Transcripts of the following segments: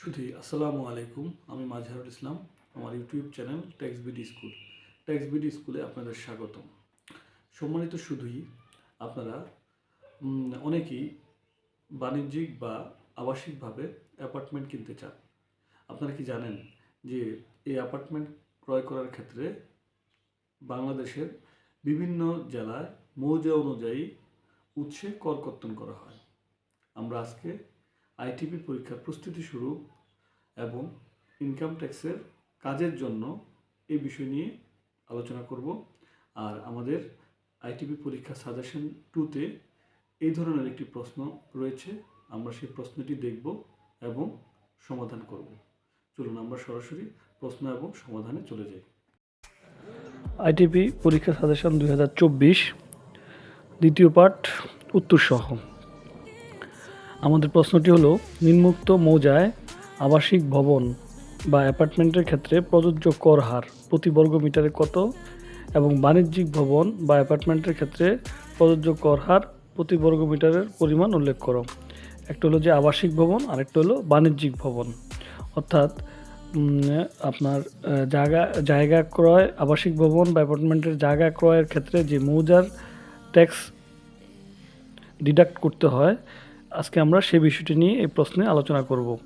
সুধি আসসালামু আলাইকুম, আমি মাজহারুল ইসলাম, আমার YouTube channel tax BD school tax BD স্কুলে আপনাদের স্বাগতম। সম্মানিত শুধুই, আপনারা অনেকেই বাণিজ্যিক বা আবাসিকভাবে অ্যাপার্টমেন্ট কিনতে চান। আপনারা কি জানেন যে এই অ্যাপার্টমেন্ট ক্রয় করার ক্ষেত্রে বাংলাদেশের বিভিন্ন জেলায় মৌজা অনুযায়ী উৎসে কর কর্তন করা হয়। আমরা আজকে আইটিপি পরীক্ষার প্রস্তুতি শুরু এবং ইনকাম ট্যাক্সের কাজের জন্য এই বিষয় নিয়ে আলোচনা করব। আর আমাদের আইটিপি পরীক্ষা সাজেশন টুতে এই ধরনের একটি প্রশ্ন রয়েছে। আমরা সেই প্রশ্নটি দেখব এবং সমাধান করব। চলুন আমরা সরাসরি প্রশ্ন এবং সমাধানে চলে যাই। আইটিপি পরীক্ষা সাজেশন দুই হাজার চব্বিশ, দ্বিতীয় পাঠ উত্তর সহ আমাদের প্রশ্নটি হলো নিম্মুক্ত মৌজায় আবাসিক ভবন বা অ্যাপার্টমেন্টের ক্ষেত্রে প্রযোজ্য কর হার প্রতি বর্গ মিটারে কত? এবং বাণিজ্যিক ভবন বা অ্যাপার্টমেন্টের ক্ষেত্রে প্রযোজ্য কর হার প্রতি বর্গ মিটারের পরিমাণ উল্লেখ করো। একটা হলো যে আবাসিক ভবন, আরেকটা হলো বাণিজ্যিক ভবন। অর্থাৎ আপনার জায়গা জায়গা ক্রয়, আবাসিক ভবন বা অ্যাপার্টমেন্টের জায়গা ক্রয়ের ক্ষেত্রে যে মৌজার ট্যাক্স ডিডাক্ট করতে হয় আজকে আমরা সে বিষয়টি নিয়ে এই প্রশ্নে আলোচনা করব।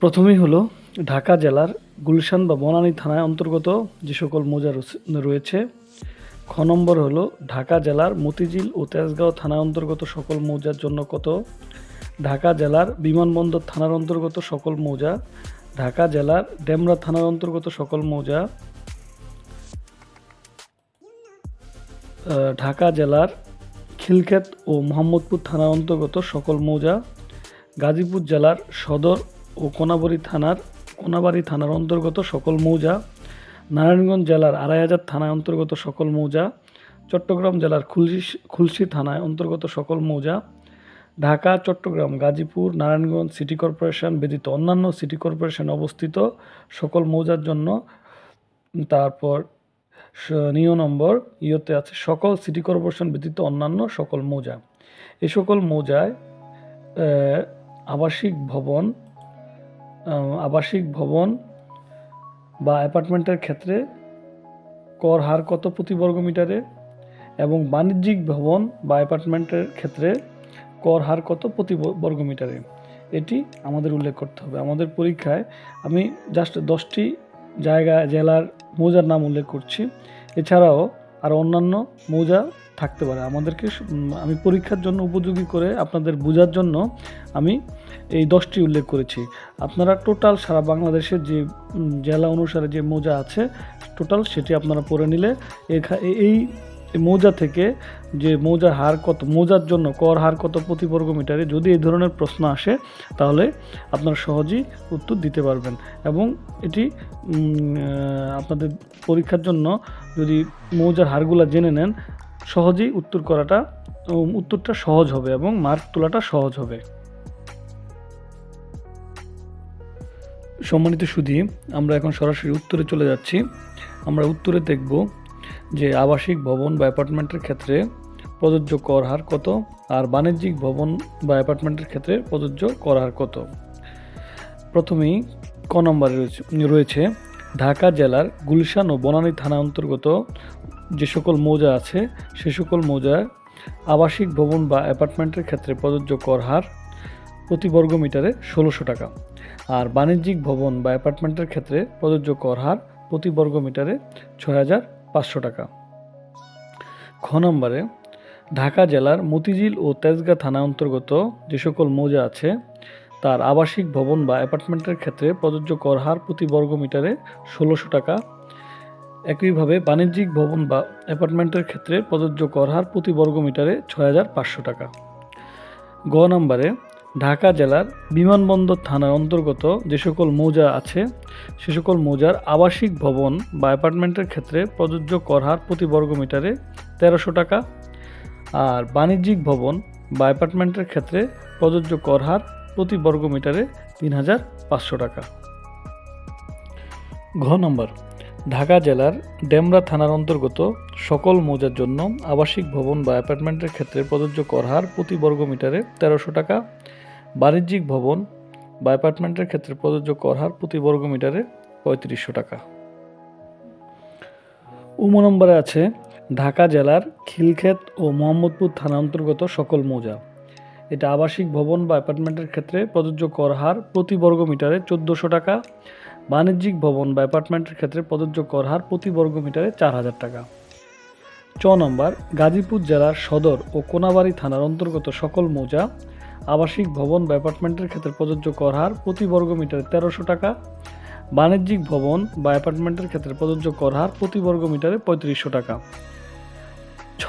প্রথমেই হলো, ঢাকা জেলার গুলশান বা বনানী থানায় অন্তর্গত যে সকল মৌজা রয়েছে- খ নম্বর হলো, ঢাকা জেলার মতিঝিল ও তেজগাঁও থানা অন্তর্গত সকল মৌজার জন্য কত? ঢাকা জেলার বিমানবন্দর থানার অন্তর্গত সকল মৌজা, ঢাকা জেলার ডেমরা থানার অন্তর্গত সকল মৌজা ঢাকা জেলার খিলক্ষেত ও মোহাম্মদপুর থানার অন্তর্গত সকল মৌজা, গাজীপুর জেলার সদর ও কোনাবাড়ি থানার কোনাবাড়ি থানার অন্তর্গত সকল মৌজা, নারায়ণগঞ্জ জেলার আড়াই হাজার থানায় অন্তর্গত সকল মৌজা, চট্টগ্রাম জেলার খুলশি খুলশি থানায় অন্তর্গত সকল মৌজা, ঢাকা, চট্টগ্রাম, গাজীপুর, নারায়ণগঞ্জ সিটি কর্পোরেশন ব্যতীত অন্যান্য সিটি কর্পোরেশন অবস্থিত সকল মৌজার জন্য তারপর নিয় নম্বর। ইয়েতে আছে, সকল সিটি কর্পোরেশন ব্যতীত অন্যান্য সকল মৌজা। এই সকল মৌজায় আবাসিক ভবন আবাসিক ভবন বা অ্যাপার্টমেন্টের ক্ষেত্রে কর হার কত প্রতি বর্গ মিটারে এবং বাণিজ্যিক ভবন বা অ্যাপার্টমেন্টের ক্ষেত্রে কর হার কত প্রতি বর্গ মিটারে? এটি আমাদের উল্লেখ করতে হবে। আমাদের পরীক্ষায় আমি জাস্ট দশটি জায়গা, জেলার মৌজার নাম উল্লেখ করছি। এছাড়াও আর অন্যান্য মৌজা থাকতে পারে। আমাদেরকে আমি পরীক্ষার জন্য উপযোগী করে আপনাদের বোঝার জন্য আমি এই দশটি উল্লেখ করেছি। আপনারা টোটাল সারা বাংলাদেশের যে জেলা অনুসারে যে মৌজা আছে, টোটাল সেটি আপনারা পড়ে নিলে এই মৌজা থেকে যে মৌজার হার কত, মৌজার জন্য কর হার কত প্রতি বর্গ মিটারে যদি এই ধরনের প্রশ্ন আসে, তাহলে আপনারা সহজেই উত্তর দিতে পারবেন। এবং এটি আপনাদের পরীক্ষার জন্য যদি মৌজার হারগুলো জেনে নেন, সহজেই উত্তর করাটা উত্তরটা সহজ হবে এবং মার্ক তোলাটা সহজ হবে। সম্মানিত সুধী, আমরা এখন সরাসরি উত্তরে চলে যাচ্ছি। আমরা উত্তরে দেখব যে আবাসিক ভবন বা অ্যাপার্টমেন্টের ক্ষেত্রে প্রযোজ্য কর হার কত আর বাণিজ্যিক ভবন বা অ্যাপার্টমেন্টের ক্ষেত্রে প্রযোজ্য কর হার কত? প্রথমেই ক নম্বরে রয়েছে ঢাকা জেলার গুলশান ও বনানী থানা অন্তর্গত যে সকল মৌজা আছে, সে সকল মৌজায় আবাসিক ভবন বা অ্যাপার্টমেন্টের ক্ষেত্রে প্রযোজ্য কর হার প্রতি বর্গ মিটারে ষোলোশো টাকা আর বাণিজ্যিক ভবন বা অ্যাপার্টমেন্টের ক্ষেত্রে প্রযোজ্য কর হার প্রতি বর্গ মিটারে ছয় হাজার পাঁচশো টাকা। খ নম্বরে, ঢাকা জেলার মতিঝিল ও তেজগাঁ থানা অন্তর্গত যে সকল মৌজা আছে, তার আবাসিক ভবন বা অ্যাপার্টমেন্টের ক্ষেত্রে প্রযোজ্য কর হার প্রতি বর্গ মিটারে ষোলোশো টাকা। একইভাবে বাণিজ্যিক ভবন বা অ্যাপার্টমেন্টের ক্ষেত্রে প্রযোজ্য কর হার প্রতি বর্গ মিটারে ছয় হাজার পাঁচশো টাকা। গ নম্বরে ঢাকা জেলার বিমানবন্দর থানার অন্তর্গত যে সকল মৌজা আছে, সে সকল মৌজার আবাসিক ভবন বা অ্যাপার্টমেন্টের ক্ষেত্রে প্রযোজ্য কর হার প্রতি বর্গ মিটারে তেরোশো টাকা। আর বাণিজ্যিক ভবন বা অ্যাপার্টমেন্টের ক্ষেত্রে প্রযোজ্য কর হার প্রতি বর্গ মিটারে তিন হাজার পাঁচশো টাকা। ঘ নম্বর, ঢাকা জেলার ডেমরা থানার অন্তর্গত সকল মৌজার জন্য আবাসিক ভবন বা অ্যাপার্টমেন্টের ক্ষেত্রে প্রযোজ্য কর হার প্রতি বর্গ মিটারে তেরোশো টাকা। বাণিজ্যিক ভবন বা অ্যাপার্টমেন্টের ক্ষেত্রে প্রযোজ্য কর হার প্রতি বর্গ মিটারে পঁয়ত্রিশশো টাকা। উম নম্বরে আছে, ঢাকা জেলার খিলক্ষেত ও মোহাম্মদপুর থানা অন্তর্গত সকল মৌজা। এটা আবাসিক ভবন বা অ্যাপার্টমেন্টের ক্ষেত্রে প্রযোজ্য কর হার প্রতি বর্গ মিটারে চোদ্দোশো টাকা। বাণিজ্যিক ভবন বা অ্যাপার্টমেন্টের ক্ষেত্রে প্রযোজ্য কর হার প্রতি বর্গ মিটারে চার হাজার টাকা। চ নম্বর, গাজীপুর জেলার সদর ও কোনাবাড়ি থানার অন্তর্গত সকল মৌজা আবাসিক ভবন বা অ্যাপার্টমেন্টের ক্ষেত্রে প্রযোজ্য কর হার প্রতি বর্গ মিটারে তেরোশো টাকা। বাণিজ্যিক ভবন বা অ্যাপার্টমেন্টের ক্ষেত্রে প্রযোজ্য কর হার প্রতি বর্গ মিটারে পঁয়ত্রিশশো টাকা। ছ,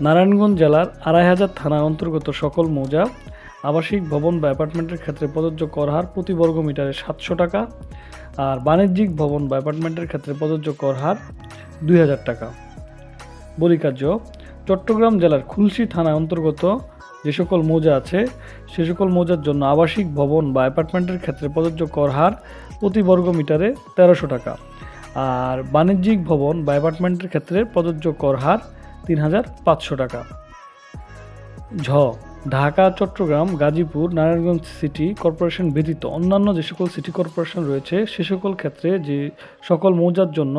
নারায়ণগঞ্জ জেলার আড়াই হাজার থানার অন্তর্গত সকল মৌজা আবাসিক ভবন বা অ্যাপার্টমেন্টের ক্ষেত্রে প্রযোজ্য কর হার প্রতি বর্গ মিটারে সাতশো টাকা আর বাণিজ্যিক ভবন বা অ্যাপার্টমেন্টের ক্ষেত্রে প্রযোজ্য কর হার দুই হাজার টাকা। বলিকার্য, চট্টগ্রাম জেলার খুলশি থানা অন্তর্গত যে সকল মৌজা আছে, সে সকল মৌজার জন্য আবাসিক ভবন বা অ্যাপার্টমেন্টের ক্ষেত্রে প্রযোজ্য কর হার প্রতি বর্গ মিটারে তেরোশো টাকা। আর বাণিজ্যিক ভবন বা অ্যাপার্টমেন্টের ক্ষেত্রে প্রযোজ্য কর হার তিন হাজার পাঁচশো টাকা। ঝ, ঢাকা, চট্টগ্রাম, গাজীপুর, নারায়ণগঞ্জ সিটি কর্পোরেশন ব্যতীত অন্যান্য যে সকল সিটি কর্পোরেশন রয়েছে, সে সকল ক্ষেত্রে যে সকল মৌজার জন্য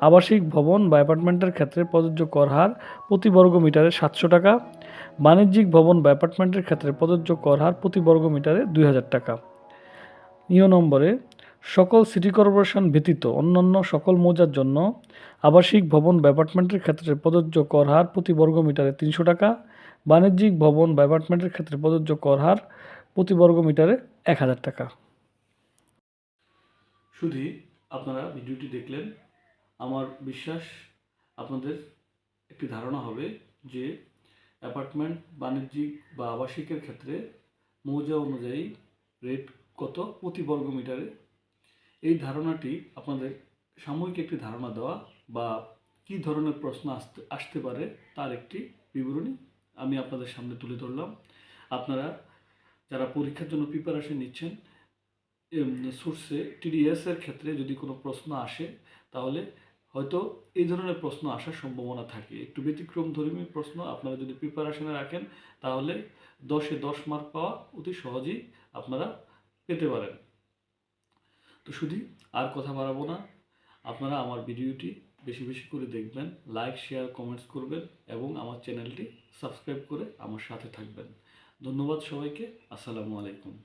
আবাসিক ভবন বা অ্যাপার্টমেন্টের ক্ষেত্রে প্রযোজ্য কর হার প্রতি বর্গ মিটারে সাতশো টাকা। বাণিজ্যিক ভবন বা অ্যাপার্টমেন্টের ক্ষেত্রে প্রযোজ্য কর হার প্রতি বর্গ মিটারে দুই হাজার টাকা। নিয় নম্বরে, সকল সিটি কর্পোরেশন ব্যতীত অন্যান্য সকল মৌজার জন্য আবাসিক ভবন বা অ্যাপার্টমেন্টের ক্ষেত্রে প্রযোজ্য কর হার প্রতি বর্গ মিটারে তিনশো টাকা, বাণিজ্যিক ভবন বা অ্যাপার্টমেন্টের ক্ষেত্রে প্রযোজ্য কর হার প্রতি বর্গ মিটারে এক হাজার টাকা। শুধু আপনারা ভিডিওটি দেখলেন। আমার বিশ্বাস আপনাদের একটি ধারণা হবে যে অ্যাপার্টমেন্ট বাণিজ্যিক বা আবাসিকের ক্ষেত্রে মৌজা অনুযায়ী রেট কত প্রতি বর্গ মিটারে? এই ধারণাটি আপনাদের সাময়িক একটি ধারণা দেওয়া বা কী ধরনের প্রশ্ন আসতে আসতে পারে তার একটি বিবরণী আমি আপনাদের সামনে তুলে ধরলাম। আপনারা যারা পরীক্ষার জন্য প্রিপারেশন নিচ্ছেন সোর্সে টিডিএসের ক্ষেত্রে যদি কোনো প্রশ্ন আসে, তাহলে হয়তো এই ধরনের প্রশ্ন আসার সম্ভাবনা থাকে। একটু ব্যতিক্রম ধর্মী প্রশ্ন আপনারা যদি প্রিপারেশনে রাখেন, তাহলে দশে দশ মার্ক পাওয়া অতি সহজেই আপনারা পেতে পারেন। তো শুধু আর কথা বাড়াবো না, আপনারা আমার ভিডিওটি বেশি বেশি করে দেখবেন লাইক শেয়ার কমেন্টস করবেন এবং আমার চ্যানেলটি সাবস্ক্রাইব করে আমার সাথে থাকবেন। ধন্যবাদ সবাইকে, আসসালামু আলাইকুম।